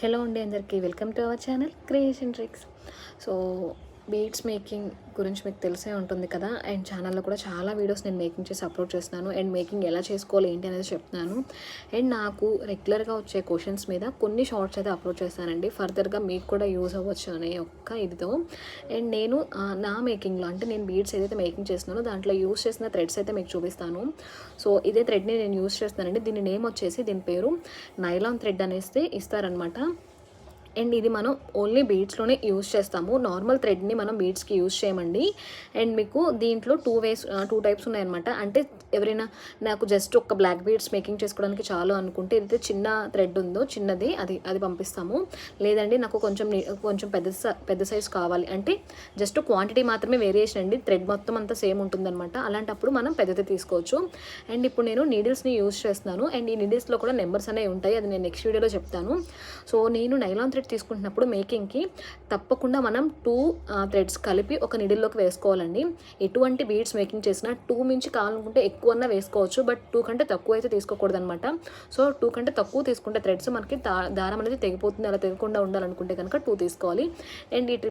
Hello అండి అందరికీ. Welcome to our channel creation tricks so beads making గురించి మీకు తెలిసే ఉంటుంది కదా. అండ్ ఛానల్లో కూడా చాలా వీడియోస్ నేను మేకింగ్ చేసి అప్లోడ్ చేస్తున్నాను. అండ్ మేకింగ్ ఎలా చేసుకోవాలి ఏంటి అనేది చెప్తున్నాను. అండ్ నాకు రెగ్యులర్గా వచ్చే క్వశ్చన్స్ మీద కొన్ని షార్ట్స్ అయితే అప్లోడ్ చేస్తానండి. ఫర్దర్గా మీకు కూడా యూజ్ అవ్వచ్చు అనే ఒక్క ఇదితో. అండ్ నేను నా మేకింగ్లో అంటే నేను బీడ్స్ ఏదైతే మేకింగ్ చేస్తున్నానో దాంట్లో యూస్ చేసిన థ్రెడ్స్ అయితే మీకు చూపిస్తాను. సో ఇదే థ్రెడ్ని నేను యూస్ చేస్తున్నానండి. దీని నేమ్ వచ్చేసి దీని పేరు నైలాన్ థ్రెడ్ అనేసి ఇస్తారనమాట అండ్ ఇది మనం ఓన్లీ బీడ్స్లోనే యూస్ చేస్తాము. నార్మల్ థ్రెడ్ని మనం బీడ్స్కి యూస్ చేయమండి. అండ్ మీకు దీంట్లో టూ వేస్ టూ టైప్స్ ఉన్నాయన్నమాట. అంటే ఎవరైనా నాకు జస్ట్ ఒక బ్లాక్ బీడ్స్ మేకింగ్ చేసుకోవడానికి చాలు అనుకుంటే ఏదైతే చిన్న థ్రెడ్ ఉందో చిన్నది అది అది పంపిస్తాము. లేదండి నాకు కొంచెం కొంచెం పెద్ద పెద్ద సైజ్ కావాలి. అంటే జస్ట్ క్వాంటిటీ మాత్రమే వేరియేషన్ అండి. థ్రెడ్ మొత్తం అంతా సేమ్ ఉంటుందన్నమాట. అలాంటప్పుడు మనం పెద్దది తీసుకోవచ్చు. అండ్ ఇప్పుడు నేను నీడిల్స్ని యూస్ చేస్తున్నాను. అండ్ ఈ నీడిల్స్లో కూడా నెంబర్స్ అనేవి ఉంటాయి. అది నేను నెక్స్ట్ వీడియోలో చెప్తాను. సో నేను నైలాన్ థ్రెడ్ తీసుకుంటున్నప్పుడు మేకింగ్కి తప్పకుండా మనం టూ థ్రెడ్స్ కలిపి ఒక నిడిల్లోకి వేసుకోవాలండి. ఎటువంటి బీడ్స్ మేకింగ్ చేసినా టూ మించి కావాలనుకుంటే ఎక్కువన్నా వేసుకోవచ్చు. బట్ టూ కంటే తక్కువ అయితే తీసుకోకూడదు అనమాట సో టూ కంటే తక్కువ తీసుకుంటే థ్రెడ్స్ మనకి దా- దారం అనేది తెగిపోతుంది. అలా తెగకుండా ఉండాలనుకుంటే కనుక టూ తీసుకోవాలి. అండ్ ఈ